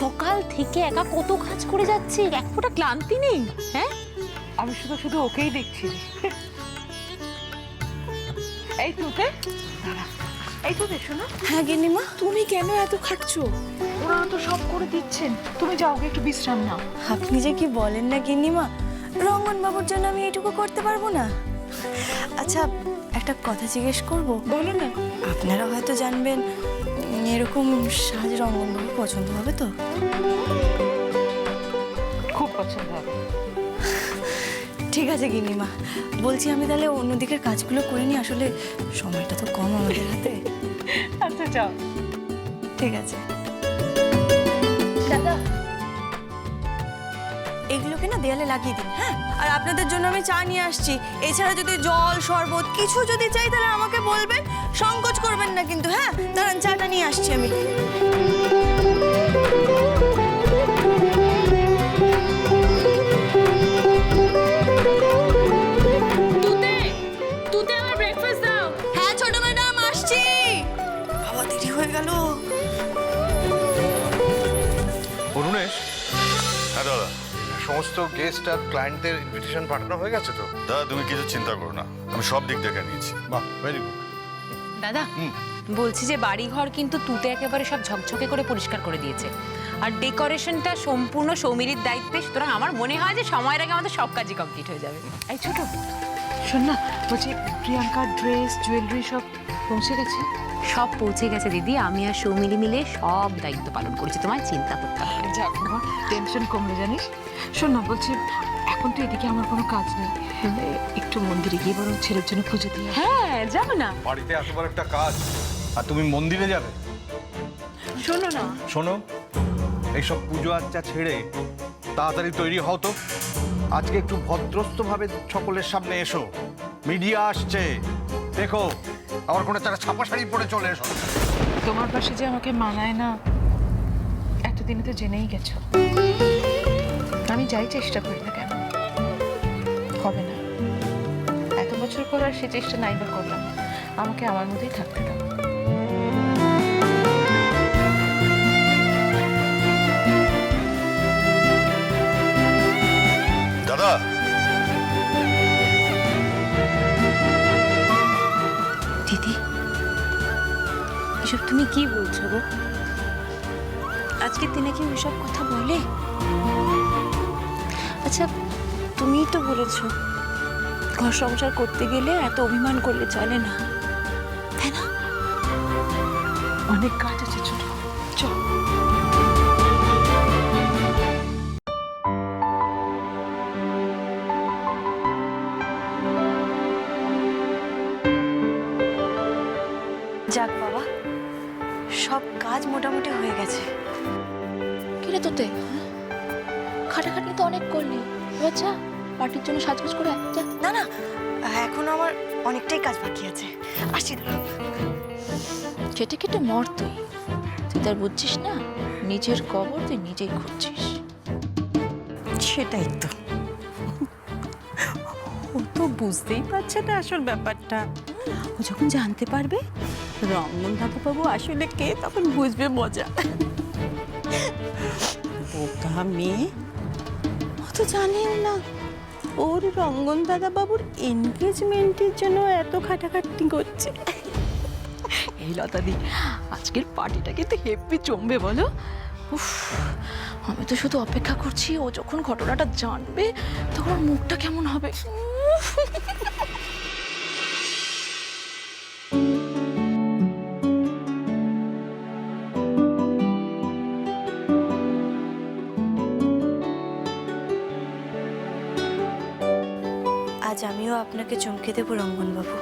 সকাল থেকে একা কত কাজ করে যাচ্ছে? এক ফোঁটা ক্লান্তি নেই হ্যাঁ? আমি শুধু শুধু ওকেই দেখছি। এই তুতে এই তো দেখো না? হ্যাঁ গিন্নিমা। তুমি কেন এত খাটছো? ওরা তো সব করে দিচ্ছেন। তুমি যাও গিয়ে একটু বিশ্রাম নাও। আপনি যে কি বলেন না গিন্নিমা? রঙ্গন বাবুর জন্য আমি এটুকু করতে পারব না। আচ্ছা একটা কথা জিজ্ঞেস করব? বলো না। আপনারা হয়তো জানবেন এরকম সাজ রঙ পছন্দ হবে তো? খুব পছন্দ হবে। ঠিক আছে গিনিমা বলছি আমি তাহলে অন্যদিকের কাজগুলো করে নিই আসলে সময়টা তো কম আমাদের হাতে। আচ্ছা যাও। ঠিক আছে। এগুলোকে না দেয়ালে লাগিয়ে দিন হ্যাঁ? আর আপনাদের জন্য আমি চা নিয়ে আসছি। এছাড়া যদি জল শরবত কিছু যদি চাই তাহলে আমাকে বলবেন সংকোচ করবেন না কিন্তু হ্যাঁ? দাঁড়ান চাটা নিয়ে আসছি আমি। তুতে সমস্ত গেস্ট আর ক্লায়েন্টদের ইনভিটেশন পাঠানো হয়ে গেছে তো? দাদা তুমি কিছু চিন্তা করো না। আমি সব দিক দেখে নিয়েছি। বাহ ভেরি গুড দাদা বলছি যে বাড়িঘর কিন্তু তুতে একেবারে সব ঝকঝকে করে পরিষ্কার করে দিয়েছে। আর ডেকোরেশনটা সম্পূর্ণ সৌমিরির দায়িত্বে সুতরাং আমার মনে হয় যে সময়ের আগে আমাদের সব কাজই কমপ্লিট হয়ে যাবে। এই ছোট শোন না বলছি প্রিয়াঙ্কার ড্রেস জুয়েলারি সব পৌঁছে গেছে? সব পৌঁছে গেছে দিদি। আমি আর সৌমিলি মিলে সব দায়িত্ব পালন করেছি। তোমায় চিন্তা করতে হবে। যাক টেনশন কমলে জানিস? শোন না বলছি এখন তো এদিকে আমার কোনো কাজ নেই। একটু মন্দিরে গিয়ে বরং ছেলের জন্য পুজো দিয়ে আসি। হ্যাঁ যাও না। বাড়িতে এত বড় একটা কাজ। আর তুমি মন্দিরে যাবে? শোনো না। শোনো এইসব পুজো আচ্চা ছেড়ে তাড়াতাড়ি তৈরি হও তো। আজকে একটু ভদ্রস্থভাবে সকলের সামনে এসো। মিডিয়া আসছে। দেখো আবার কোনো তারা ছাপা শাড়ি পরে চলে এসো। তোমার পাশে যে আমাকে মানায় না, এতদিনে তো জেনেই গেছো। আমি যাই চেষ্টা করি না কেন? হবে না। এত বছর পর আর সে চেষ্টা নাই বা করলাম। আমাকে আমার মধ্যেই থাকতে দাও। তুমি কি বলছো গো? আজকে দিনে কি ওইসব কথা বলে আচ্ছা তুমিই তো বলেছ, ঘর সংসার করতে গেলে এত অভিমান করলে চলে না। তাই না? অনেক কাজ হয়ে গেছে। কিরে তোতে? খাটাখাটনি তো অনেক করলি। এবার যা পার্টির জন্য সাজগোজ করে যা। না না এখনও আমার অনেকটাই কাজ বাকি আছে। দাঁড়াও। কেটে কেটে মর তুই। তুই তার বুঝছিস না? নিজের কবর তুই নিজেই খুঁজছিস। সেটাই তো। ও তো বুঝতেই পারছে না আসল ব্যাপারটা। ও যখন জানতে পারবে রঙ্গন ঠাকুরবাবু আসলে কে তখন বুঝবে মজা। বোকা মেয়ে। তো জানেও না, ওর রঙ্গন দাদা বাবুর এনগেজমেন্টের জন্য এত খাটাখাটনি করছে। এই লতাদি, আজকের পার্টিটা কিন্তু হেপি জমবে বলো। উফ, আমি তো শুধু অপেক্ষা করছি, ও যখন ঘটনাটা জানবে, তখন মুখটা কেমন হবে? আজ আমিও আপনাকে চমকে দেবো রঙ্গনবাবু।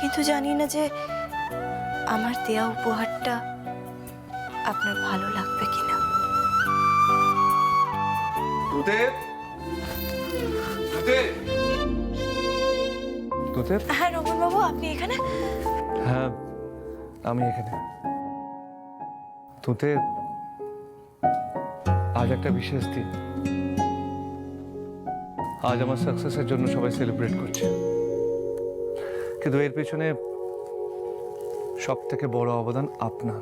কিন্তু জানি না যে আমার দেয়া উপহারটা আপনার ভালো লাগবে কিনা। হ্যাঁ রঙ্গনবাবু আপনি এখানে? হ্যাঁ আমি এখানে। তোতে আজ একটা বিশেষ দিন। আজ আমার সাকসেসের জন্য সবাই সেলিব্রেট করছে। কিন্তু এর পেছনে সব থেকে বড় অবদান আপনার।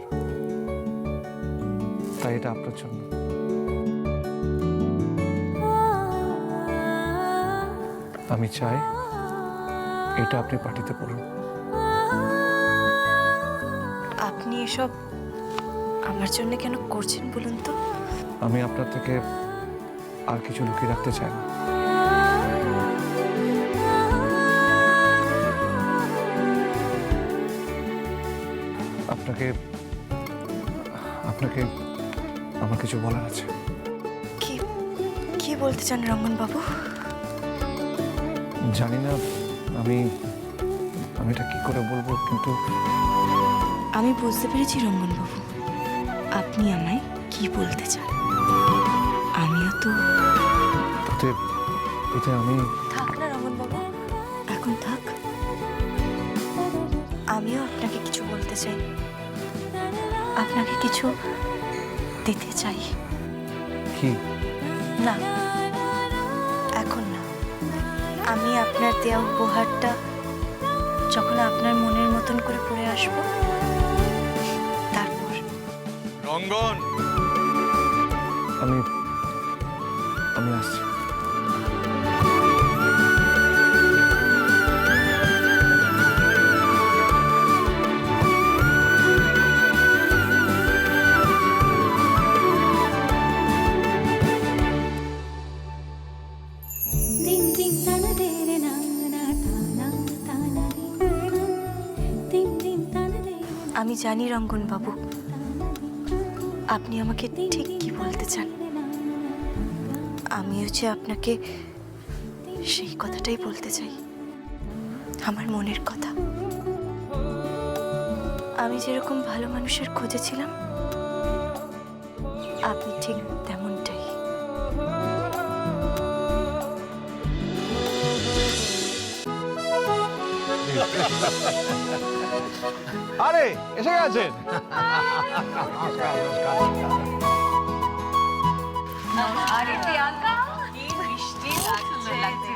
তাই এটা আপনার জন্য। আমি চাই এটা আপনি পার্টিতে পড়ুন। আপনি এসব আমার জন্য কেন করছেন বলুন তো? আমি আপনার থেকে আর কিছু লুকিয়ে রাখতে চাই না। আপনাকে আপনাকে আমার কিছু বলার আছে। কি কি বলতে চান রঙ্গন বাবু? জানি না আমি আমি এটা কি করে বলব কিন্তু আমি বুঝতে পেরেছি রঙ্গন বাবু। আপনি আমায় কি বলতে চান? আমিও তো এতে এতে আমি থাক না রমন বাবু এখন থাক। আমিও আপনাকে কিছু বলতে চাই। আপনাকে কিছু দিতে চাই। কি? না এখন না। আমি আপনার দেওয়া উপহারটা যখন আপনার মনের মতন করে পড়ে আসব তারপর। রঙ্গন! আমি আমি আসছি। আমি জানি রঙ্গন বাবু। আপনি আমাকে ঠিক কি বলতে চান? আমি হচ্ছে আপনাকে সেই কথাটাই বলতে চাই। আমার মনের কথা। আমি যেরকম ভালো মানুষের খোঁজে ছিলাম, আপনি ঠিক তেমনটাই। আরে এসে গেছেন আরে প্রিয়াঙ্কা কি মিষ্টি লাগছে।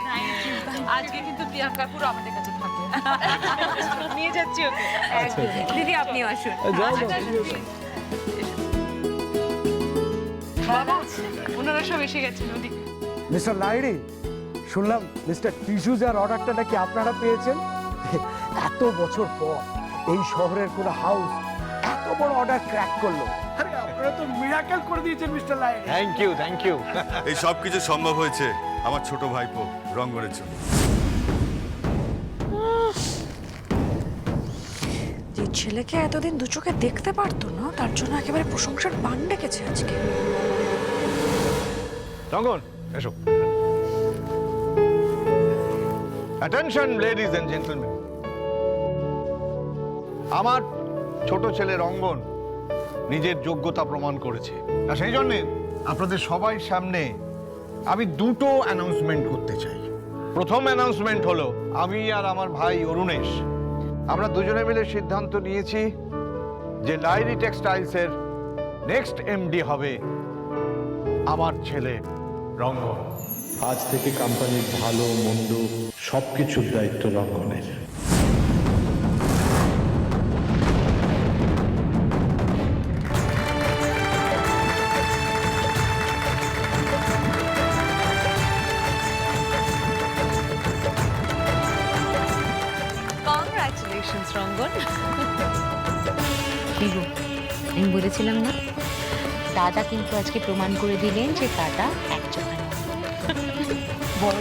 আজকে কিন্তু প্রিয়াঙ্কা পুরো আমাদের কাছে থাকবে। নিয়ে যাচ্ছি ওকে। দিদি আপনিও আসুন। বাবা ওনারা সব এসে গেছেন ওদিকে মিস্টার লাইড়ি শুনলাম মিস্টার টিসু যার অর্ডারটা নাকি আপনারা পেয়েছেন? এত বছর পর। এই শহরের কোনো হাউস এত বড় অর্ডার ক্র্যাক করল। আরে আপনারা তো মিরাকেল করে দিয়েছেন mister thank you thank you এই সব কিছু সম্ভব হয়েছে আমার ছোট ভাইপো রঙ্গনের জন্য। যে ছেলেকে এতদিন দু চোখে দেখতে পারতো না তার জন্য একেবারে প্রশংসার বান ডেকেছে আজকে। রঙ্গন এসো। অ্যাটেনশন লেডিজ এন্ড জেন্টলম্যান আমার ছোট ছেলে রঙ্গন নিজের যোগ্যতা প্রমাণ করেছে। আর সেই জন্যে আপনাদের সবাই সামনে আমি দুটো অ্যানাউন্সমেন্ট করতে চাই। প্রথম অ্যানাউন্সমেন্ট হলো, আমি আর আমার ভাই অরুণেশ, আমরা দুজনে মিলে সিদ্ধান্ত নিয়েছি যে লাইরি টেক্সটাইলসের নেক্সট এমডি হবে আমার ছেলে রঙ্গন। আজ থেকে কোম্পানির ভালো, মন্দ, সবকিছুর দায়িত্ব রঙ্গনের। বলেছিলাম না? দাদা কিন্তু আজকে প্রমাণ করে দিলেন যে দাদা এক চোখা বড়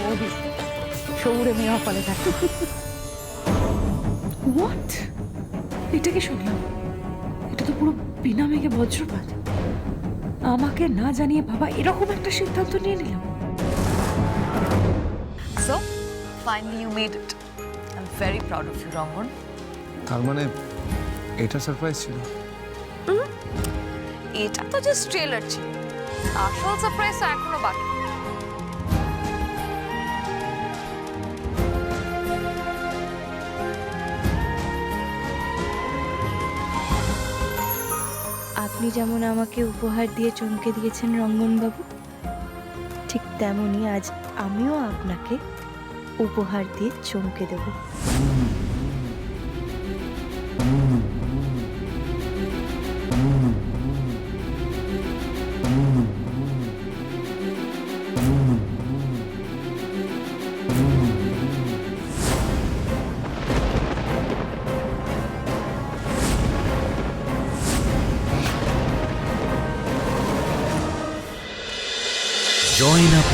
শহুরে মেয়ে ফলে থাকে। হোয়াট এটা কি শুনলাম? এটা তো পুরো বিনা মেঘে বজ্রপাত। আমাকে না জানিয়ে বাবা এরকম একটা সিদ্ধান্ত নিয়ে নিলাম so finally you made it I am very proud of you Rangan তার মানে এটা সারপ্রাইজ ছিল? এটা তো জাস্ট ট্রেলার ছিল। আসল সারপ্রাইজ এখনও বাকি। আপনি যেমন আমাকে উপহার দিয়ে চমকে দিয়েছেন রঙ্গনবাবু, ঠিক তেমনই আজ আমিও আপনাকে উপহার দিয়ে চমকে দেব।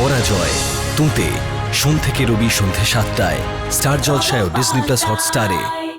পরাজয়। তুঁতে সোম থেকে রবি সন্ধে সাতটায় স্টার জলসায় ডিসনি প্লাস হটস্টারে